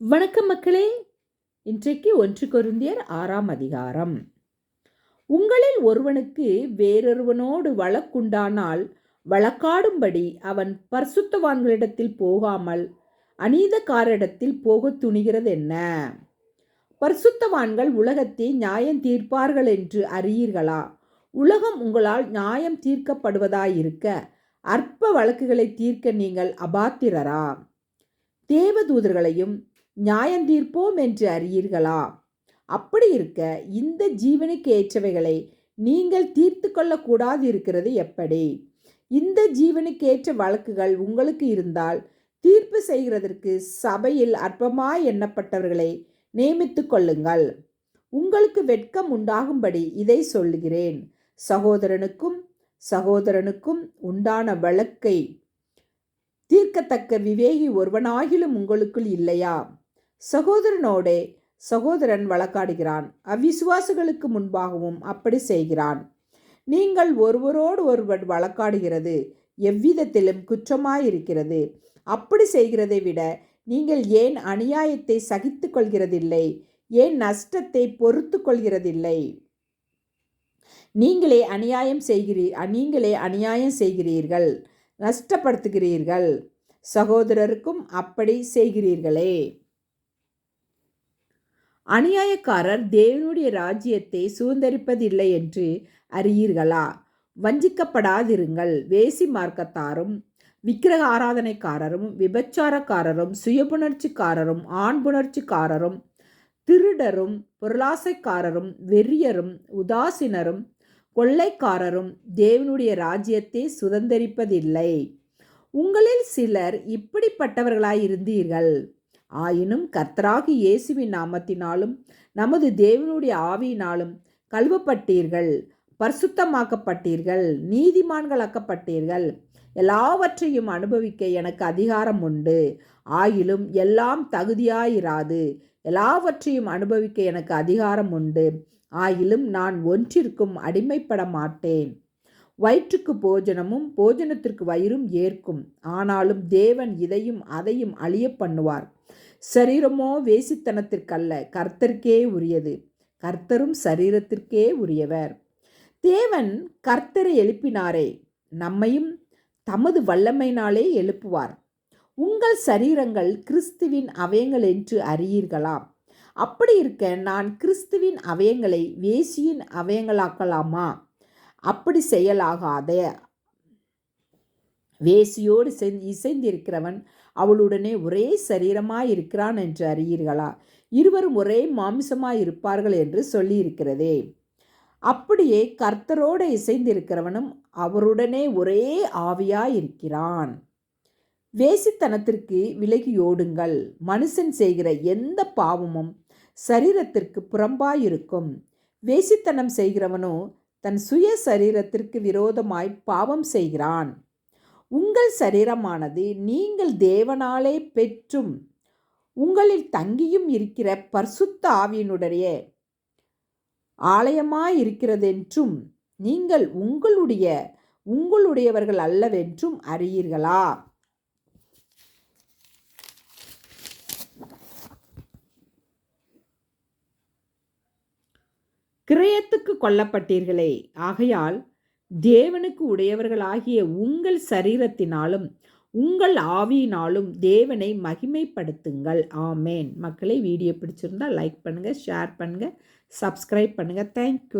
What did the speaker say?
வணக்கம் மக்களே. இன்றைக்கு ஒன்று கொருந்தியர் ஆறாம் அதிகாரம். உங்களில் ஒருவனுக்கு வேறொருவனோடு வழக்குண்டானால் வழக்காடும்படி அவன் பரிசுத்தவான்களிடத்தில் போகாமல் அநீதக்காரிடத்தில் போக துணிகிறது என்ன பரிசுத்தவான்கள் உலகத்தை நியாயம் தீர்ப்பார்கள் என்று அறியீர்களா? உலகம் உங்களால் நியாயம் தீர்க்கப்படுவதாயிருக்க அற்ப வழக்குகளை தீர்க்க நீங்கள் அபாத்திரரா? தேவதூதர்களையும் நியாயந்தீர்ப்போம் என்று அறியீர்களா? அப்படி இருக்க இந்த ஜீவனுக்கு ஏற்றவைகளை நீங்கள் தீர்த்து கொள்ளக்கூடாது இருக்கிறது எப்படி? இந்த ஜீவனுக்கு ஏற்ற வழக்குகள் உங்களுக்கு இருந்தால் தீர்ப்பு செய்கிறதற்கு சபையில் அற்பமாய் எண்ணப்பட்டவர்களை நியமித்து கொள்ளுங்கள். உங்களுக்கு வெட்கம் உண்டாகும்படி இதை சொல்லுகிறேன். சகோதரனுக்கும் சகோதரனுக்கும் உண்டான வழக்கை தீர்க்கத்தக்க விவேகி ஒருவனாகிலும் உங்களுக்குள் இல்லையா? சகோதரனோடே சகோதரன் வழக்காடுகிறான். அவ்விசுவாசுகளுக்கு முன்பாகவும் அப்படி செய்கிறான். நீங்கள் ஒருவரோடு ஒருவர் வழக்காடுகிறது எவ்விதத்திலும் குற்றமாயிருக்கிறது. அப்படி செய்கிறதை விட நீங்கள் ஏன் அநியாயத்தை சகித்து கொள்கிறதில்லை? ஏன் நஷ்டத்தை பொறுத்து கொள்கிறதில்லை? நீங்களே அநியாயம் செய்கிறீ நீங்களே அநியாயம் செய்கிறீர்கள் நஷ்டப்படுத்துகிறீர்கள். சகோதரருக்கும் அப்படி செய்கிறீர்களே. அநியாயக்காரர் தேவனுடைய ராஜ்யத்தை சுதந்திரிப்பதில்லை என்று அறியீர்களா? வஞ்சிக்கப்படாதிருங்கள். வேசி மார்க்கத்தாரும் விக்கிரக ஆராதனைக்காரரும் விபச்சாரக்காரரும் சுயபுணர்ச்சிக்காரரும் ஆண்புணர்ச்சிக்காரரும் திருடரும் பொருளாசைக்காரரும் வெறியரும் உதாசீனரும் கொள்ளைக்காரரும் தேவனுடைய ராஜ்யத்தை சுதந்திரிப்பதில்லை. உங்களில் சிலர் இப்படிப்பட்டவர்களாயிருந்தீர்கள். ஆயினும் கர்த்தராகி இயேசுவின் நாமத்தினாலும் நமது தேவனுடைய ஆவியினாலும் கழுவப்பட்டீர்கள் பரிசுத்தமாக்கப்பட்டீர்கள் நீதிமான்களாக்கப்பட்டீர்கள். எல்லாவற்றையும் அனுபவிக்க எனக்கு அதிகாரம் உண்டு. ஆயிலும் எல்லாம் தகுதியாயிராது. எல்லாவற்றையும் அனுபவிக்க எனக்கு அதிகாரம் உண்டு. ஆயிலும் நான் ஒன்றிற்கும் அடிமைப்பட மாட்டேன் வயிற்றுக்கு போஜனமும் போஜனத்திற்கு வயிறும் ஏற்கும். ஆனாலும் தேவன் இதையும் அதையும் அழிய பண்ணுவார். சரீரமோ வேசித்தனத்திற்கல்ல கர்த்தருக்கே உரியது. கர்த்தரும் சரீரத்திற்கே உரியவர். தேவன் கர்த்தரை எழுப்பினாரே நம்மையும் தமது வல்லமையினாலே எழுப்புவார். உங்கள் சரீரங்கள் கிறிஸ்துவின் அவயங்கள் என்று அறியீர்களா அப்படி இருக்க நான் கிறிஸ்துவின் அவயங்களை வேசியின் அவயங்களாக்கலாமா? அப்படி செயலாகாத. வேசியோடு இசைந்திருக்கிறவன் அவளுடனே ஒரே சரீரமாயிருக்கிறான் என்று அறியீர்களா? இருவரும் ஒரே மாமிசமாய் இருப்பார்கள் என்று சொல்லியிருக்கிறதே. அப்படியே கர்த்தரோடு இசைந்திருக்கிறவனும் அவருடனே ஒரே ஆவியாயிருக்கிறான். வேசித்தனத்திற்கு விலகியோடுங்கள் மனுஷன் செய்கிற எந்த பாவமும் சரீரத்திற்கு புறம்பாயிருக்கும். வேசித்தனம் செய்கிறவனோ தன் சுய சரீரத்திற்கு விரோதமாய் பாவம் செய்கிறான். உங்கள் சரீரமானது நீங்கள் தேவனாலே பெற்றும் உங்களில் தங்கியும் இருக்கிற பர்சுத்த ஆவியினுடைய ஆலயமாயிருக்கிறதென்றும் நீங்கள் உங்களுடைய உங்களுடையவர்கள் அல்லவென்றும் அறியீர்களா? கிரயத்துக்கு கொல்லப்பட்டீர்களே. ஆகையால் தேவனுக்கு உடையவர்களாகிய உங்கள் சரீரத்தினாலும் உங்கள் ஆவியினாலும் தேவனை மகிமைப்படுத்துங்கள். ஆமேன். மக்களை வீடியோ பிடிச்சிருந்தால் லைக் பண்ணுங்கள் ஷேர் பண்ணுங்கள் சப்ஸ்கிரைப் பண்ணுங்கள் தேங்க்யூ